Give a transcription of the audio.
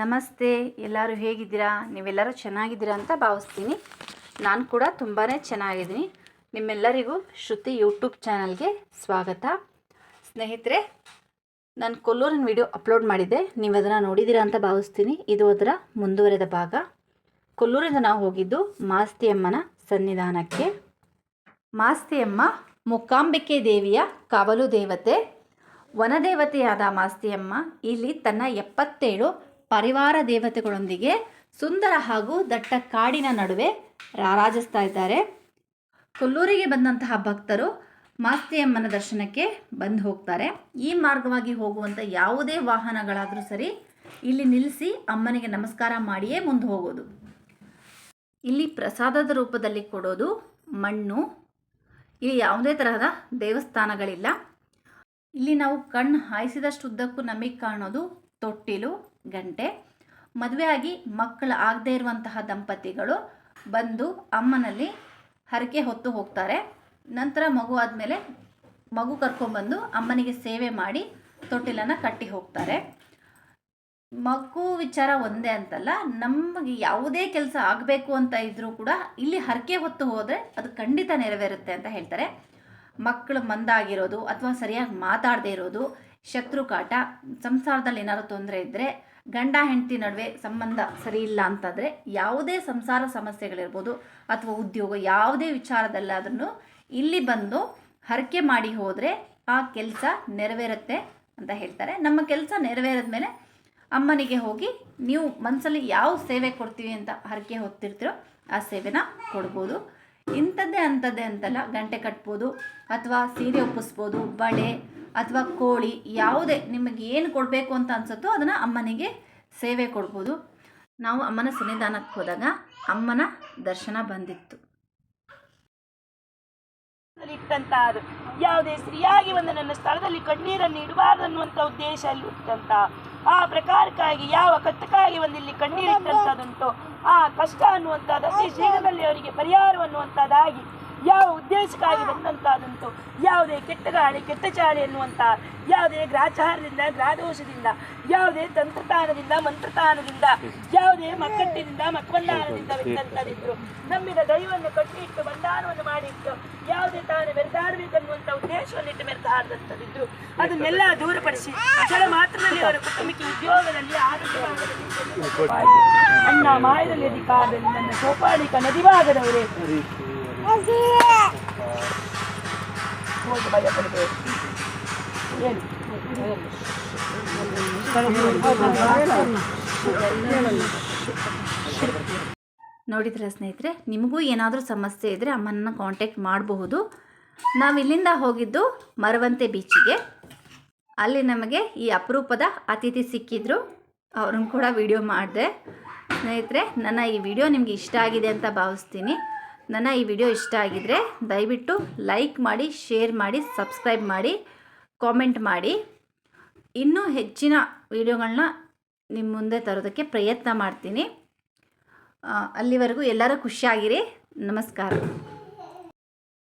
ನಮಸ್ತೆ, ಎಲ್ಲರೂ ಹೇಗಿದ್ದೀರಾ? ನೀವೆಲ್ಲರೂ ಚೆನ್ನಾಗಿದ್ದೀರಾ ಅಂತ ಭಾವಿಸ್ತೀನಿ. ನಾನು ಕೂಡ ತುಂಬಾ ಚೆನ್ನಾಗಿದ್ದೀನಿ. ನಿಮ್ಮೆಲ್ಲರಿಗೂ ಶ್ರುತಿ ಯೂಟ್ಯೂಬ್ ಚಾನಲ್ಗೆ ಸ್ವಾಗತ. ಸ್ನೇಹಿತರೆ, ನಾನು ಕೊಲ್ಲೂರಿನ ವಿಡಿಯೋ ಅಪ್ಲೋಡ್ ಮಾಡಿದ್ದೆ. ನೀವು ಅದನ್ನು ನೋಡಿದ್ದೀರಾ ಅಂತ ಭಾವಿಸ್ತೀನಿ. ಇದು ಅದರ ಮುಂದುವರೆದ ಭಾಗ. ಕೊಲ್ಲೂರಿಂದ ನಾವು ಹೋಗಿದ್ದು ಮಾಸ್ತಿಯಮ್ಮನ ಸನ್ನಿಧಾನಕ್ಕೆ. ಮಾಸ್ತಿಯಮ್ಮ ಮುಕಾಂಬಿಕೆ ದೇವಿಯ ಕಾವಲು ದೇವತೆ. ವನದೇವತೆಯಾದ ಮಾಸ್ತಿಯಮ್ಮ ಇಲ್ಲಿ ತನ್ನ ಎಪ್ಪತ್ತೇಳು ಪರಿವಾರ ದೇವತೆಗಳೊಂದಿಗೆ ಸುಂದರ ಹಾಗೂ ದಟ್ಟ ಕಾಡಿನ ನಡುವೆ ರಾರಾಜಿಸ್ತಾ ಇದ್ದಾರೆ. ಕೊಲ್ಲೂರಿಗೆ ಬಂದಂತಹ ಭಕ್ತರು ಮಾಸ್ತಿಯಮ್ಮನ ದರ್ಶನಕ್ಕೆ ಬಂದು ಹೋಗ್ತಾರೆ. ಈ ಮಾರ್ಗವಾಗಿ ಹೋಗುವಂಥ ಯಾವುದೇ ವಾಹನಗಳಾದರೂ ಸರಿ ಇಲ್ಲಿ ನಿಲ್ಲಿಸಿ ಅಮ್ಮನಿಗೆ ನಮಸ್ಕಾರ ಮಾಡಿಯೇ ಮುಂದೆ ಹೋಗೋದು. ಇಲ್ಲಿ ಪ್ರಸಾದದ ರೂಪದಲ್ಲಿ ಕೊಡೋದು ಮಣ್ಣು. ಇಲ್ಲಿ ಯಾವುದೇ ತರಹದ ದೇವಸ್ಥಾನಗಳಿಲ್ಲ. ಇಲ್ಲಿ ನಾವು ಕಣ್ಣು ಹಾಯಿಸಿದಷ್ಟು ಉದ್ದಕ್ಕೂ ನಮಗೆ ಕಾಣೋದು ತೊಟ್ಟಿಲು. ಗಂಟೆ. ಮದುವೆಯಾಗಿ ಮಕ್ಕಳು ಆಗದೇ ಇರುವಂತಹ ದಂಪತಿಗಳು ಬಂದು ಅಮ್ಮನಲ್ಲಿ ಹರಕೆ ಹೊತ್ತು ಹೋಗ್ತಾರೆ. ನಂತರ ಮಗು ಆದಮೇಲೆ ಮಗು ಕರ್ಕೊಂಡ್ಬಂದು ಅಮ್ಮನಿಗೆ ಸೇವೆ ಮಾಡಿ ತೊಟ್ಟಿಲನ್ನು ಕಟ್ಟಿ ಹೋಗ್ತಾರೆ. ಮಗು ವಿಚಾರ ಒಂದೇ ಅಂತಲ್ಲ, ನಮಗೆ ಯಾವುದೇ ಕೆಲಸ ಆಗಬೇಕು ಅಂತ ಇದ್ದರೂ ಕೂಡ ಇಲ್ಲಿ ಹರಕೆ ಹೊತ್ತು ಹೋದರೆ ಅದು ಖಂಡಿತ ನೆರವೇರುತ್ತೆ ಅಂತ ಹೇಳ್ತಾರೆ. ಮಕ್ಕಳು ಮಂದಾಗಿರೋದು ಅಥವಾ ಸರಿಯಾಗಿ ಮಾತಾಡದೇ ಇರೋದು ಶತ್ರು ಕಾಟ ಸಂಸಾರದಲ್ಲಿ ಏನಾದ್ರು ತೊಂದರೆ ಇದ್ದರೆ ಗಂಡ ಹೆಂಡತಿ ನಡುವೆ ಸಂಬಂಧ ಸರಿ ಇಲ್ಲ ಅಂತಂದರೆ ಯಾವುದೇ ಸಂಸಾರ ಸಮಸ್ಯೆಗಳಿರ್ಬೋದು ಅಥವಾ ಉದ್ಯೋಗ ಯಾವುದೇ ವಿಚಾರದಲ್ಲಾದ್ರೂ ಇಲ್ಲಿ ಬಂದು ಹರಕೆ ಮಾಡಿ ಹೋದರೆ ಆ ಕೆಲಸ ನೆರವೇರುತ್ತೆ ಅಂತ ಹೇಳ್ತಾರೆ. ನಮ್ಮ ಕೆಲಸ ನೆರವೇರಿದ ಮೇಲೆ ಅಮ್ಮನಿಗೆ ಹೋಗಿ ನೀವು ಮನಸ್ಸಲ್ಲಿ ಯಾವ ಸೇವೆ ಕೊಡ್ತೀವಿ ಅಂತ ಹರಕೆ ಹೊತ್ತಿರ್ತೀರೋ ಆ ಸೇವೆನ ಕೊಡ್ಬೋದು. ಇಂಥದ್ದೇ ಅಂಥದ್ದೇ ಅಂತಲ್ಲ ಗಂಟೆ ಕಟ್ಬೋದು ಅಥವಾ ಸೀರೆ ಒಪ್ಪಿಸ್ಬೋದು ಬಳೆ ಅಥವಾ ಕೋಳಿ ಯಾವುದೇ ನಿಮಗೆ ಏನು ಕೊಡಬೇಕು ಅಂತ ಅನ್ಸುತ್ತೋ ಅದನ್ನು ಅಮ್ಮನಿಗೆ ಸೇವೆ ಕೊಡ್ಬೋದು. ನಾವು ಅಮ್ಮನ ಸನ್ನಿಧಾನಕ್ಕೆ ಹೋದಾಗ ಅಮ್ಮನ ದರ್ಶನ ಬಂದಿತ್ತು. ಇಟ್ಟಂತ ಅದು. ಯಾವುದೇ ಸ್ತ್ರೀಯಾಗಿ ಒಂದು ನನ್ನ ಸ್ಥಳದಲ್ಲಿ ಕಣ್ಣೀರನ್ನು ಇಡಬಾರ್ದು ಅನ್ನುವಂಥ ಉದ್ದೇಶ ಅಲ್ಲಿ ಇಟ್ಟಂತ. ಆ ಪ್ರಕಾರಕ್ಕಾಗಿ, ಯಾವ ಕಷ್ಟಕ್ಕಾಗಿ ಒಂದು ಇಲ್ಲಿ ಕಣ್ಣೀರಿಟ್ಟಂಥದ್ದುಂಟು ಆ ಕಷ್ಟ ಅನ್ನುವಂಥದ್ದು ಶೀಘ್ರದಲ್ಲಿ ಅವರಿಗೆ ಪರಿಹಾರ ಅನ್ನುವಂಥದ್ದಾಗಿ ಯಾವ ಉದ್ದೇಶಕ್ಕಾಗಿ ಬಂದಂಥದ್ದುಂಟು ಯಾವುದೇ ಕೆಟ್ಟ ಗಾಳಿ, ಕೆಟ್ಟ ಚಾಳಿ ಅನ್ನುವಂಥ ಯಾವುದೇ ಗ್ರಾಚಾರದಿಂದ, ಗ್ರಾದೋಷದಿಂದ, ಯಾವುದೇ ತಂತ್ರತಾನದಿಂದ, ಮಂತ್ರತಾನದಿಂದ, ಯಾವುದೇ ಮಕ್ಕಟ್ಟಿನಿಂದ ಮಕ್ಕಂದಾನದಿಂದ ಬಂದಂಥದ್ದಿದ್ರು ನಂಬಿದ ದೈವವನ್ನು ಕಟ್ಟಿಟ್ಟು ಬಂಧಾನವನ್ನು ಮಾಡಿಟ್ಟು ಯಾವುದೇ ತಾನು ಮೆರೆದಾಡಬೇಕನ್ನುವಂಥ ಉದ್ದೇಶವನ್ನಿಟ್ಟು ಮೆರೆದಾಡದಂಥದ್ದಿದ್ರು ಅದನ್ನೆಲ್ಲ ದೂರಪಡಿಸಿ ಕೆಲ ಮಾತ್ರದಲ್ಲಿ ಅವರ ಕುಟುಂಬಕ್ಕೆ ಉದ್ಯೋಗದಲ್ಲಿ, ಆರೋಗ್ಯ ಅನ್ನ ಮಾಯದಲ್ಲಿ ಅಧಿಕಾರದಲ್ಲಿ ನನ್ನ ಸೋಪಾನಿಕ ನದಿಭಾಗದವರೇ ಏನು ನೋಡಿದ್ರೆ ಸ್ನೇಹಿತರೆ, ನಿಮಗೂ ಏನಾದರೂ ಸಮಸ್ಯೆ ಇದ್ದರೆ ಅಮ್ಮನನ್ನು ಕಾಂಟ್ಯಾಕ್ಟ್ ಮಾಡಬಹುದು. ನಾವು ಇಲ್ಲಿಂದ ಹೋಗಿದ್ದು ಮರವಂತೆ ಬೀಚಿಗೆ ಅಲ್ಲಿ ನಮಗೆ ಈ ಅಪರೂಪದ ಅತಿಥಿ ಸಿಕ್ಕಿದ್ರು. ಅವ್ರನ್ನ ಕೂಡ ವಿಡಿಯೋ ಮಾಡಿದೆ. ಸ್ನೇಹಿತರೆ, ನನ್ನ ಈ ವಿಡಿಯೋ ನಿಮಗೆ ಇಷ್ಟ ಆಗಿದೆ ಅಂತ ಭಾವಿಸ್ತೀನಿ. ನನ್ನ ಈ ವಿಡಿಯೋ ಇಷ್ಟ ಆಗಿದರೆ ದಯವಿಟ್ಟು ಲೈಕ್ ಮಾಡಿ, ಶೇರ್ ಮಾಡಿ, ಸಬ್ಸ್ಕ್ರೈಬ್ ಮಾಡಿ, ಕಾಮೆಂಟ್ ಮಾಡಿ. ಇನ್ನೂ ಹೆಚ್ಚಿನ ವಿಡಿಯೋಗಳನ್ನ ನಿಮ್ಮ ಮುಂದೆ ತರೋದಕ್ಕೆ ಪ್ರಯತ್ನ ಮಾಡ್ತೀನಿ. ಅಲ್ಲಿವರೆಗೂ ಎಲ್ಲರೂ ಖುಷಿಯಾಗಿರಿ. ನಮಸ್ಕಾರ.